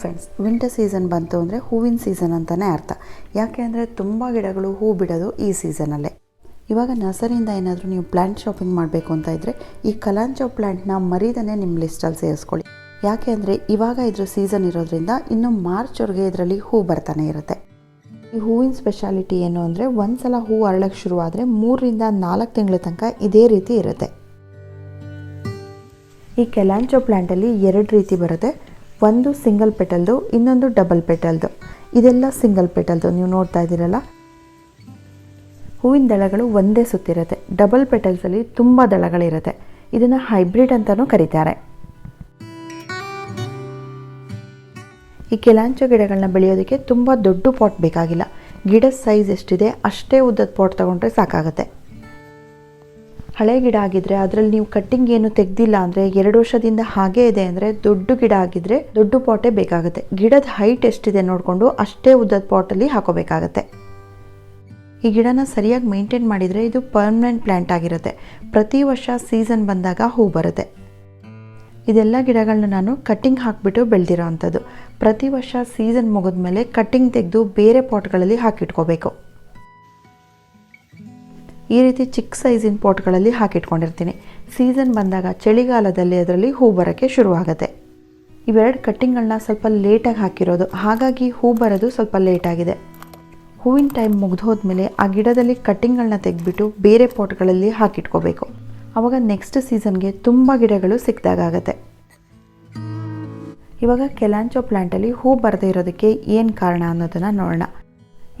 Friends winter season ಬಂತು ಅಂದರೆ ಹೂವಿನ ಸೀಸನ್ ಅಂತಲೇ ಅರ್ಥ. ಯಾಕೆ ಅಂದರೆ ತುಂಬ ಗಿಡಗಳು ಹೂ ಬಿಡೋದು ಈ ಸೀಸನಲ್ಲೇ ಇವಾಗ ನರ್ಸರಿಯಿಂದ ಏನಾದರೂ ನೀವು ಪ್ಲ್ಯಾಂಟ್ ಶಾಪಿಂಗ್ ಮಾಡಬೇಕು ಅಂತ ಇದ್ದರೆ ಈ ಕಲಾಂಚೋ ಪ್ಲ್ಯಾಂಟ್ನ ಮರೀದನೇ ನಿಮ್ಮ ಲಿಸ್ಟಲ್ಲಿ ಸೇರಿಸ್ಕೊಳ್ಳಿ. ಯಾಕೆ ಅಂದರೆ ಇವಾಗ ಇದ್ರ ಸೀಸನ್ ಇರೋದ್ರಿಂದ ಇನ್ನು ಮಾರ್ಚ್ವರೆಗೆ ಇದರಲ್ಲಿ ಹೂ ಬರ್ತಾನೆ ಇರುತ್ತೆ. ಈ ಹೂವಿನ ಸ್ಪೆಷಾಲಿಟಿ ಏನು ಅಂದರೆ ಒಂದು ಸಲ ಹೂ ಅರಳಕ್ಕೆ ಶುರುವಾದರೆ ಮೂರರಿಂದ ನಾಲ್ಕು ತಿಂಗಳ ತನಕ ಇದೇ ರೀತಿ ಇರುತ್ತೆ. ಈ ಕೆಲಾಂಚೋ ಪ್ಲ್ಯಾಂಟಲ್ಲಿ ಎರಡು ರೀತಿ ಬರುತ್ತೆ. ಒಂದು ಸಿಂಗಲ್ ಪೆಟಲ್ದು ಇನ್ನೊಂದು ಡಬಲ್ ಪೆಟಲ್ದು ಇದೆಲ್ಲ ಸಿಂಗಲ್ ಪೆಟಲ್ದು ನೀವು ನೋಡ್ತಾ ಇದ್ದೀರಲ್ಲ? ಹೂವಿನ ದಳಗಳು ಒಂದೇ ಸುತ್ತಿರುತ್ತೆ. ಡಬಲ್ ಪೆಟಲ್ಸಲ್ಲಿ ತುಂಬ ದಳಗಳಿರುತ್ತೆ. ಇದನ್ನು ಹೈಬ್ರಿಡ್ ಅಂತಲೂ ಕರೀತಾರೆ. ಈ ಕೆಲಾಂಚೋ ಗಿಡಗಳನ್ನ ಬೆಳೆಯೋದಕ್ಕೆ ತುಂಬ ದೊಡ್ಡ ಪಾಟ್ ಬೇಕಾಗಿಲ್ಲ. ಗಿಡದ ಸೈಜ್ ಎಷ್ಟಿದೆ, ಅಷ್ಟೇ ಉದ್ದದ ಪಾಟ್ ತಗೊಂಡ್ರೆ ಸಾಕಾಗುತ್ತೆ. ಹಳೆ ಗಿಡ ಆಗಿದ್ರೆ ಅದರಲ್ಲಿ ನೀವು ಕಟ್ಟಿಂಗ್ ಏನು ತೆಗ್ದಿಲ್ಲ ಅಂದರೆ ಎರಡು ವರ್ಷದಿಂದ ಹಾಗೇ ಇದೆ ಅಂದರೆ ದೊಡ್ಡ ಗಿಡ ಆಗಿದ್ರೆ ದೊಡ್ಡ ಪಾಟೇ ಬೇಕಾಗುತ್ತೆ. ಗಿಡದ ಹೈಟ್ ಎಷ್ಟಿದೆ ನೋಡಿಕೊಂಡು ಅಷ್ಟೇ ಉದ್ದದ ಪಾಟಲ್ಲಿ ಹಾಕೋಬೇಕಾಗತ್ತೆ. ಈ ಗಿಡನ ಸರಿಯಾಗಿ ಮೇಂಟೈನ್ ಮಾಡಿದರೆ ಇದು ಪರ್ಮನೆಂಟ್ ಪ್ಲ್ಯಾಂಟ್ ಆಗಿರುತ್ತೆ. ಪ್ರತಿ ವರ್ಷ ಸೀಸನ್ ಬಂದಾಗ ಹೂ ಬರುತ್ತೆ. ಇದೆಲ್ಲ ಗಿಡಗಳನ್ನ ನಾನು ಕಟ್ಟಿಂಗ್ ಹಾಕಿಬಿಟ್ಟು ಬೆಳೆದಿರೋ ಅಂಥದ್ದು. ಪ್ರತಿ ವರ್ಷ ಸೀಸನ್ ಮುಗಿದ್ಮೇಲೆ ಕಟ್ಟಿಂಗ್ ತೆಗೆದು ಬೇರೆ ಪಾಟ್ಗಳಲ್ಲಿ ಹಾಕಿಟ್ಕೋಬೇಕು. ಈ ರೀತಿ ಚಿಕ್ಕ ಸೈಜಿನ ಪಾಟ್ಗಳಲ್ಲಿ ಹಾಕಿಟ್ಕೊಂಡಿರ್ತೀನಿ. ಸೀಸನ್ ಬಂದಾಗ ಚಳಿಗಾಲದಲ್ಲಿ ಅದರಲ್ಲಿ ಹೂ ಬರೋಕ್ಕೆ ಶುರುವಾಗುತ್ತೆ. ಇವೆರಡು ಕಟ್ಟಿಂಗ್ಗಳನ್ನ ಸ್ವಲ್ಪ ಲೇಟಾಗಿ ಹಾಕಿರೋದು. ಹಾಗಾಗಿ ಹೂ ಬರೋದು ಸ್ವಲ್ಪ ಲೇಟಾಗಿದೆ. ಹೂವಿನ ಟೈಮ್ ಮುಗಿದೋದ್ಮೇಲೆ ಆ ಗಿಡದಲ್ಲಿ ಕಟ್ಟಿಂಗ್ಗಳನ್ನ ತೆಗೆದ್ಬಿಟ್ಟು ಬೇರೆ ಪಾಟ್ಗಳಲ್ಲಿ ಹಾಕಿಟ್ಕೋಬೇಕು. ಆವಾಗ ನೆಕ್ಸ್ಟ್ ಸೀಸನ್ಗೆ ತುಂಬ ಗಿಡಗಳು ಸಿಕ್ಕಿದಾಗತ್ತೆ ಇವಾಗ ಕೆಲಾಂಚೋ ಪ್ಲ್ಯಾಂಟಲ್ಲಿ ಹೂ ಬರದೇ ಇರೋದಕ್ಕೆ ಏನು ಕಾರಣ ಅನ್ನೋದನ್ನು ನೋಡೋಣ.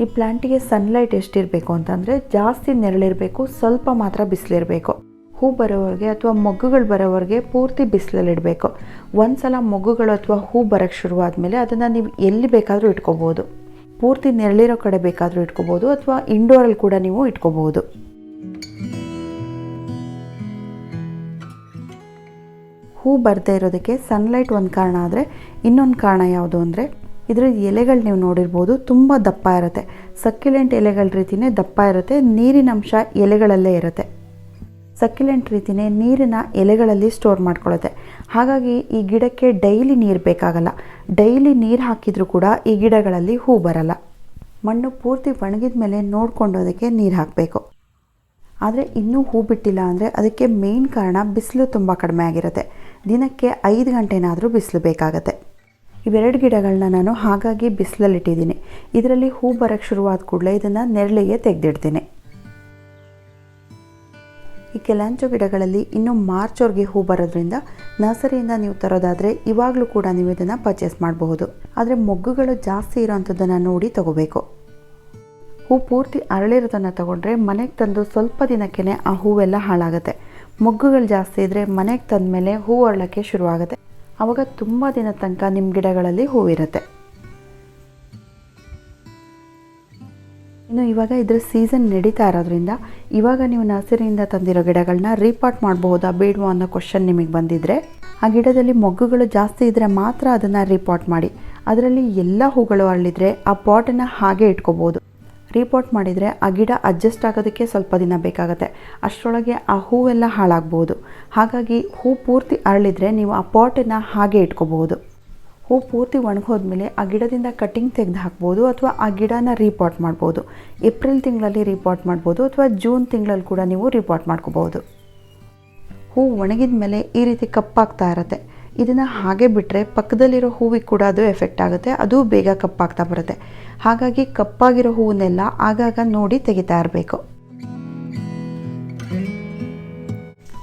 ಈ ಪ್ಲ್ಯಾಂಟಿಗೆ ಸನ್ಲೈಟ್ ಎಷ್ಟಿರಬೇಕು ಅಂತಂದರೆ ಜಾಸ್ತಿ ನೆರಳಿರಬೇಕು, ಸ್ವಲ್ಪ ಮಾತ್ರ ಬಿಸಿಲಿರಬೇಕು. ಹೂ ಬರೋವರೆಗೆ ಅಥವಾ ಮೊಗ್ಗುಗಳು ಬರೋವರೆಗೆ ಪೂರ್ತಿ ಬಿಸಿಲಲ್ಲಿಡಬೇಕು. ಒಂದು ಸಲ ಮೊಗ್ಗುಗಳು ಅಥವಾ ಹೂ ಬರೋಕ್ಕೆ ಶುರುವಾದಮೇಲೆ ಅದನ್ನು ನೀವು ಎಲ್ಲಿ ಬೇಕಾದರೂ ಇಟ್ಕೋಬೋದು. ಪೂರ್ತಿ ನೆರಳಿರೋ ಕಡೆ ಬೇಕಾದರೂ ಇಟ್ಕೋಬೋದು, ಅಥವಾ ಇಂಡೋರಲ್ಲಿ ಕೂಡ ನೀವು ಇಟ್ಕೋಬೋದು. ಹೂ ಬರದೇ ಇರೋದಕ್ಕೆ ಸನ್ಲೈಟ್ ಒಂದು ಕಾರಣ ಆದರೆ, ಇನ್ನೊಂದು ಕಾರಣ ಯಾವುದು ಅಂದರೆ ಇದರ ಎಲೆಗಳು ನೀವು ನೋಡಿರ್ಬೋದು, ತುಂಬ ದಪ್ಪ ಇರುತ್ತೆ. ಸಕ್ಯುಲೆಂಟ್ ಎಲೆಗಳ ರೀತಿಯೇ ದಪ್ಪ ಇರುತ್ತೆ, ನೀರಿನ ಅಂಶ ಎಲೆಗಳಲ್ಲೇ ಇರುತ್ತೆ. ಸಕ್ಯುಲೆಂಟ್ ರೀತಿಯೇ ನೀರಿನ ಎಲೆಗಳಲ್ಲಿ ಸ್ಟೋರ್ ಮಾಡ್ಕೊಳ್ಳುತ್ತೆ ಹಾಗಾಗಿ ಈ ಗಿಡಕ್ಕೆ ಡೈಲಿ ನೀರು ಬೇಕಾಗಲ್ಲ. ಡೈಲಿ ನೀರು ಹಾಕಿದರೂ ಕೂಡ ಈ ಗಿಡಗಳಲ್ಲಿ ಹೂ ಬರಲ್ಲ. ಮಣ್ಣು ಪೂರ್ತಿ ಒಣಗಿದ ಮೇಲೆ ನೋಡಿಕೊಂಡು ಅದಕ್ಕೆ ನೀರು ಹಾಕಬೇಕು. ಆದರೆ ಇನ್ನೂ ಹೂ ಬಿಟ್ಟಿಲ್ಲ ಅಂದರೆ ಅದಕ್ಕೆ ಮೇನ್ ಕಾರಣ ಬಿಸಿಲು ತುಂಬ ಕಡಿಮೆ ಆಗಿರುತ್ತೆ. ದಿನಕ್ಕೆ ಐದು ಗಂಟೆನಾದರೂ ಬಿಸಿಲು ಬೇಕಾಗತ್ತೆ. ಇವೆರಡು ಗಿಡಗಳನ್ನ ನಾನು ಹಾಗಾಗಿ ಬಿಸಿಲಲ್ಲಿಟ್ಟಿದ್ದೀನಿ. ಇದರಲ್ಲಿ ಹೂ ಬರೋಕ್ಕೆ ಶುರುವಾದ ಕೂಡಲೇ ಇದನ್ನು ನೆರಳಿಗೆ ತೆಗೆದಿಡ್ತೀನಿ. ಈ ಕೆಲಾಂಚೋ ಗಿಡಗಳಲ್ಲಿ ಇನ್ನು ಮಾರ್ಚ್ವರೆಗೆ ಹೂ ಬರೋದ್ರಿಂದ ನರ್ಸರಿಯಿಂದ ನೀವು ತರೋದಾದರೆ ಇವಾಗಲೂ ಕೂಡ ನೀವು ಇದನ್ನು ಪರ್ಚೇಸ್ ಮಾಡಬಹುದು. ಆದರೆ ಮೊಗ್ಗುಗಳು ಜಾಸ್ತಿ ಇರೋವಂಥದ್ದನ್ನು ನೋಡಿ ತಗೋಬೇಕು. ಹೂ ಪೂರ್ತಿ ಅರಳಿರೋದನ್ನು ತಗೊಂಡ್ರೆ ಮನೆಗೆ ತಂದು ಸ್ವಲ್ಪ ದಿನಕ್ಕೇ ಆ ಹೂವೆಲ್ಲ ಹಾಳಾಗುತ್ತೆ. ಮೊಗ್ಗುಗಳು ಜಾಸ್ತಿ ಇದ್ದರೆ ಮನೆಗೆ ತಂದ ಮೇಲೆ ಹೂ ಅರಳಕ್ಕೆ ಶುರುವಾಗುತ್ತೆ. ಆವಾಗ ತುಂಬ ದಿನ ತನಕ ನಿಮ್ಮ ಗಿಡಗಳಲ್ಲಿ ಹೂವಿರುತ್ತೆ. ಇನ್ನು ಇವಾಗ ಇದರ ಸೀಸನ್ ನಡೀತಾ ಇರೋದ್ರಿಂದ ಇವಾಗ ನೀವು ನರ್ಸರಿಯಿಂದ ತಂದಿರೋ ಗಿಡಗಳನ್ನ ರೀಪಾಟ್ ಮಾಡಬಹುದಾ ಬೇಡವಾ ಅನ್ನೋ ಕ್ವಶನ್ ನಿಮಗೆ ಬಂದಿದ್ದರೆ ಆ ಗಿಡದಲ್ಲಿ ಮೊಗ್ಗುಗಳು ಜಾಸ್ತಿ ಇದ್ದರೆ ಮಾತ್ರ ಅದನ್ನು ರೀಪಾಟ್ ಮಾಡಿ, ಅದರಲ್ಲಿ ಎಲ್ಲ ಹೂಗಳು ಅರಳಿದ್ರೆ ಆ ಪಾಟನ್ನು ಹಾಗೆ ಇಟ್ಕೋಬೋದು ರೀಪಾಟ್ ಮಾಡಿದರೆ ಆ ಗಿಡ ಅಡ್ಜಸ್ಟ್ ಆಗೋದಕ್ಕೆ ಸ್ವಲ್ಪ ದಿನ ಬೇಕಾಗುತ್ತೆ. ಅಷ್ಟರೊಳಗೆ ಆ ಹೂವೆಲ್ಲ ಹಾಳಾಗ್ಬೋದು. ಹಾಗಾಗಿ ಹೂ ಪೂರ್ತಿ ಅರಳಿದರೆ ನೀವು ಆ ಪಾಟನ್ನು ಹಾಗೆ ಇಟ್ಕೋಬಹುದು. ಹೂ ಪೂರ್ತಿ ಒಣಗೋದ್ಮೇಲೆ ಆ ಗಿಡದಿಂದ ಕಟ್ಟಿಂಗ್ ತೆಗೆದು ಹಾಕ್ಬೋದು ಅಥವಾ ಆ ಗಿಡನ ರಿಪೋರ್ಟ್ ಮಾಡ್ಬೋದು. ಏಪ್ರಿಲ್ ತಿಂಗಳಲ್ಲಿ ರೀಪಾಟ್ ಮಾಡ್ಬೋದು ಅಥವಾ ಜೂನ್ ತಿಂಗಳಲ್ಲಿ ಕೂಡ ನೀವು ರಿಪೋರ್ಟ್ ಮಾಡ್ಕೋಬೋದು ಹೂ ಒಣಗಿದ ಮೇಲೆ ಈ ರೀತಿ ಕಪ್ಪಾಗ್ತಾ ಇರುತ್ತೆ. ಇದನ್ನು ಹಾಗೆ ಬಿಟ್ಟರೆ ಪಕ್ಕದಲ್ಲಿರೋ ಹೂವಿಗೆ ಕೂಡ ಅದು ಎಫೆಕ್ಟ್ ಆಗುತ್ತೆ. ಅದು ಬೇಗ ಕಪ್ಪಾಗ್ತಾ ಬರುತ್ತೆ. ಹಾಗಾಗಿ ಕಪ್ಪಾಗಿರೋ ಹೂವನ್ನೆಲ್ಲ ಆಗಾಗ ನೋಡಿ ತೆಗಿತಾ ಇರಬೇಕು.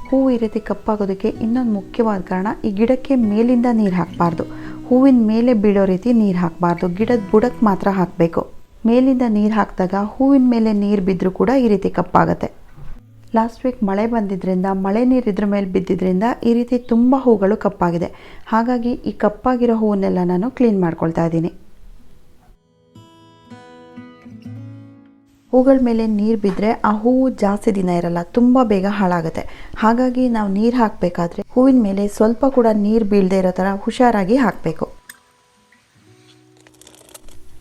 ಹೂವು ಈ ರೀತಿ ಕಪ್ಪಾಗೋದಕ್ಕೆ ಇನ್ನೊಂದು ಮುಖ್ಯವಾದ ಕಾರಣ ಈ ಗಿಡಕ್ಕೆ ಮೇಲಿಂದ ನೀರು ಹಾಕಬಾರ್ದು. ಹೂವಿನ ಮೇಲೆ ಬೀಳೋ ರೀತಿ ನೀರು ಹಾಕಬಾರ್ದು. ಗಿಡದ ಬುಡಕ್ಕೆ ಮಾತ್ರ ಹಾಕಬೇಕು. ಮೇಲಿಂದ ನೀರು ಹಾಕಿದಾಗ ಹೂವಿನ ಮೇಲೆ ನೀರು ಬಿದ್ದರೂ ಕೂಡ ಈ ರೀತಿ ಕಪ್ಪಾಗುತ್ತೆ. ಲಾಸ್ಟ್ ವೀಕ್ ಮಳೆ ಬಂದಿದ್ದರಿಂದ ಮಳೆ ನೀರು ಇದ್ರ ಮೇಲೆ ಬಿದ್ದಿದ್ದರಿಂದ ಈ ರೀತಿ ತುಂಬ ಹೂಗಳು ಕಪ್ಪಾಗಿದೆ. ಹಾಗಾಗಿ ಈ ಕಪ್ಪಾಗಿರೋ ಹೂವನ್ನೆಲ್ಲ ನಾನು ಕ್ಲೀನ್ ಮಾಡ್ಕೊಳ್ತಾ ಇದ್ದೀನಿ. ಹೂಗಳ ಮೇಲೆ ನೀರು ಬಿದ್ದರೆ ಆ ಹೂವು ಜಾಸ್ತಿ ದಿನ ಇರಲ್ಲ, ತುಂಬ ಬೇಗ ಹಾಳಾಗುತ್ತೆ. ಹಾಗಾಗಿ ನಾವು ನೀರು ಹಾಕಬೇಕಾದ್ರೆ ಹೂವಿನ ಮೇಲೆ ಸ್ವಲ್ಪ ಕೂಡ ನೀರು ಬೀಳದೇ ಇರೋ ಥರ ಹುಷಾರಾಗಿ ಹಾಕಬೇಕು.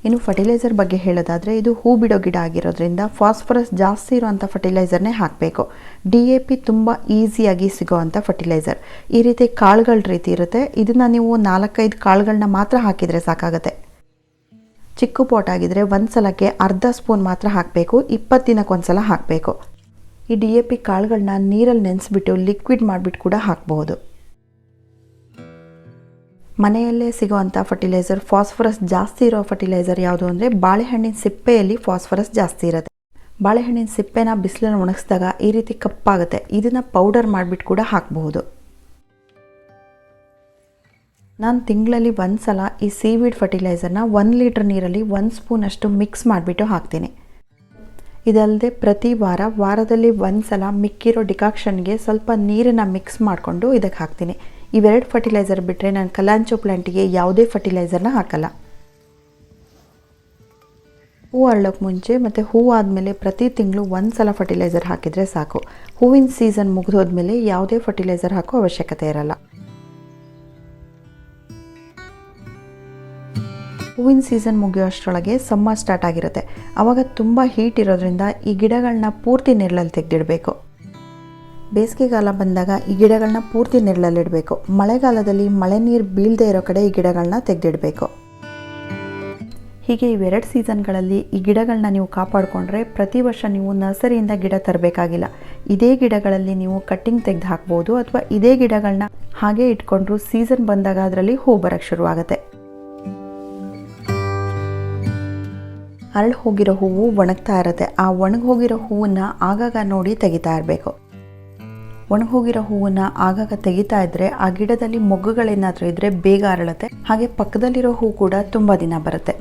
ಇನ್ನು ಫರ್ಟಿಲೈಸರ್ ಬಗ್ಗೆ ಹೇಳೋದಾದರೆ ಇದು ಹೂ ಬಿಡೋ ಗಿಡ ಆಗಿರೋದ್ರಿಂದ ಫಾಸ್ಫರಸ್ ಜಾಸ್ತಿ ಇರುವಂಥ ಫರ್ಟಿಲೈಸರ್ನೇ ಹಾಕಬೇಕು. ಡಿ ಎ ಪಿ ತುಂಬ ಈಸಿಯಾಗಿ ಸಿಗೋವಂಥ ಫರ್ಟಿಲೈಸರ್ ಈ ರೀತಿ ಕಾಳುಗಳ ರೀತಿ ಇರುತ್ತೆ. ಇದನ್ನು ನೀವು ನಾಲ್ಕೈದು ಕಾಳುಗಳನ್ನ ಮಾತ್ರ ಹಾಕಿದರೆ ಸಾಕಾಗುತ್ತೆ. ಚಿಕ್ಕ ಪೋಟ್ ಆಗಿದ್ರೆ ಒಂದು ಸಲಕ್ಕೆ ಅರ್ಧ ಸ್ಪೂನ್ ಮಾತ್ರ ಹಾಕಬೇಕು. ಇಪ್ಪತ್ತು ದಿನಕ್ಕೊಂದ್ಸಲ ಹಾಕಬೇಕು. ಈ ಡಿ ಎ ಪಿ ಕಾಳುಗಳನ್ನ ನೀರಲ್ಲಿ ನೆನೆಸ್ಬಿಟ್ಟು ಲಿಕ್ವಿಡ್ ಮಾಡಿಬಿಟ್ಟು ಕೂಡ ಹಾಕಬಹುದು ಮನೆಯಲ್ಲೇ ಸಿಗುವಂಥ ಫರ್ಟಿಲೈಸರ್ ಫಾಸ್ಫರಸ್ ಜಾಸ್ತಿ ಇರೋ ಫರ್ಟಿಲೈಸರ್ ಯಾವುದು ಅಂದರೆ ಬಾಳೆಹಣ್ಣಿನ ಸಿಪ್ಪೆಯಲ್ಲಿ ಫಾಸ್ಫರಸ್ ಜಾಸ್ತಿ ಇರುತ್ತೆ. ಬಾಳೆಹಣ್ಣಿನ ಸಿಪ್ಪೆನ ಬಿಸಿಲನ್ನು ಒಣಗಿಸಿದಾಗ ಈ ರೀತಿ ಕಪ್ಪಾಗುತ್ತೆ. ಇದನ್ನು ಪೌಡರ್ ಮಾಡಿಬಿಟ್ಟು ಕೂಡ ಹಾಕಬಹುದು. ನಾನು ತಿಂಗಳಲ್ಲಿ ಒಂದು ಸಲ ಈ ಸೀವೀಡ್ ಫರ್ಟಿಲೈಸರ್ನ ಒಂದು ಲೀಟ್ರ್ ನೀರಲ್ಲಿ ಒಂದು ಸ್ಪೂನಷ್ಟು ಮಿಕ್ಸ್ ಮಾಡಿಬಿಟ್ಟು ಹಾಕ್ತೀನಿ. ಇದಲ್ಲದೆ ಪ್ರತಿ ವಾರ ವಾರದಲ್ಲಿ ಒಂದು ಸಲ ಮಿಕ್ಕಿರೋ ಡಿಕಾಕ್ಷನ್ಗೆ ಸ್ವಲ್ಪ ನೀರನ್ನು ಮಿಕ್ಸ್ ಮಾಡಿಕೊಂಡು ಇದಕ್ಕೆ ಹಾಕ್ತೀನಿ. ಇವೆರಡು ಫರ್ಟಿಲೈಸರ್ ಬಿಟ್ಟರೆ ನಾನು ಕಲಾಂಚೋ ಪ್ಲಾಂಟಿಗೆ ಯಾವುದೇ ಫರ್ಟಿಲೈಸರ್ನ ಹಾಕಲ್ಲ. ಹೂ ಅರಳೋಕ್ಕೆ ಮುಂಚೆ ಮತ್ತು ಹೂ ಆದಮೇಲೆ ಪ್ರತಿ ತಿಂಗಳು ಒಂದು ಸಲ ಫರ್ಟಿಲೈಸರ್ ಹಾಕಿದರೆ ಸಾಕು. ಹೂವಿನ ಸೀಸನ್ ಮುಗಿದೋದ್ಮೇಲೆ ಯಾವುದೇ ಫರ್ಟಿಲೈಸರ್ ಹಾಕೋ ಅವಶ್ಯಕತೆ ಇರಲ್ಲ. ಹೂವಿನ ಸೀಸನ್ ಮುಗಿಯೋ ಅಷ್ಟರೊಳಗೆ ಸಮ್ಮರ್ ಸ್ಟಾರ್ಟ್ ಆಗಿರುತ್ತೆ. ಆವಾಗ ತುಂಬ ಹೀಟ್ ಇರೋದ್ರಿಂದ ಈ ಗಿಡಗಳನ್ನ ಪೂರ್ತಿ ನೆರಳಲ್ಲಿ ತೆಗೆದಿಡಬೇಕು. ಬೇಸಿಗೆಗಾಲ ಬಂದಾಗ ಈ ಗಿಡಗಳನ್ನ ಪೂರ್ತಿ ನೆರಳಲ್ಲಿಡಬೇಕು. ಮಳೆಗಾಲದಲ್ಲಿ ಮಳೆ ನೀರು ಬೀಳದೇ ಇರೋ ಕಡೆ ಈ ಗಿಡಗಳನ್ನ ತೆಗೆದಿಡಬೇಕು. ಹೀಗೆ ಇವೆರಡು ಸೀಸನ್ಗಳಲ್ಲಿ ಈ ಗಿಡಗಳನ್ನ ನೀವು ಕಾಪಾಡಿಕೊಂಡ್ರೆ ಪ್ರತಿ ವರ್ಷ ನೀವು ನರ್ಸರಿಯಿಂದ ಗಿಡ ತರಬೇಕಾಗಿಲ್ಲ. ಇದೇ ಗಿಡಗಳಲ್ಲಿ ನೀವು ಕಟ್ಟಿಂಗ್ ತೆಗೆದು ಹಾಕ್ಬೋದು ಅಥವಾ ಇದೇ ಗಿಡಗಳನ್ನ ಹಾಗೆ ಇಟ್ಕೊಂಡ್ರು ಸೀಸನ್ ಬಂದಾಗ ಅದರಲ್ಲಿ ಹೂ ಬರೋಕ್ಕೆ ಶುರುವಾಗುತ್ತೆ. ಅರಳು ಹೋಗಿರೋ ಹೂವು ಒಣಗ್ತಾ ಇರುತ್ತೆ. ಆ ಒಣಗಿ ಹೋಗಿರೋ ಹೂವನ್ನು ಆಗಾಗ ನೋಡಿ ತೆಗಿತಾ ಇರಬೇಕು. ಒಣಗಿ ಹೋಗಿರೋ ಹೂವನ್ನ ಆಗಾಗ ತೆಗಿತಾ ಇದ್ರೆ ಆ ಗಿಡದಲ್ಲಿ ಮೊಗ್ಗುಗಳೇನಾದರೂ ಇದ್ರೆ ಬೇಗ ಅರಳತ್ತೆ. ಹಾಗೆ ಪಕ್ಕದಲ್ಲಿರೋ ಹೂ ಕೂಡ ತುಂಬಾ ದಿನ ಬರುತ್ತೆ.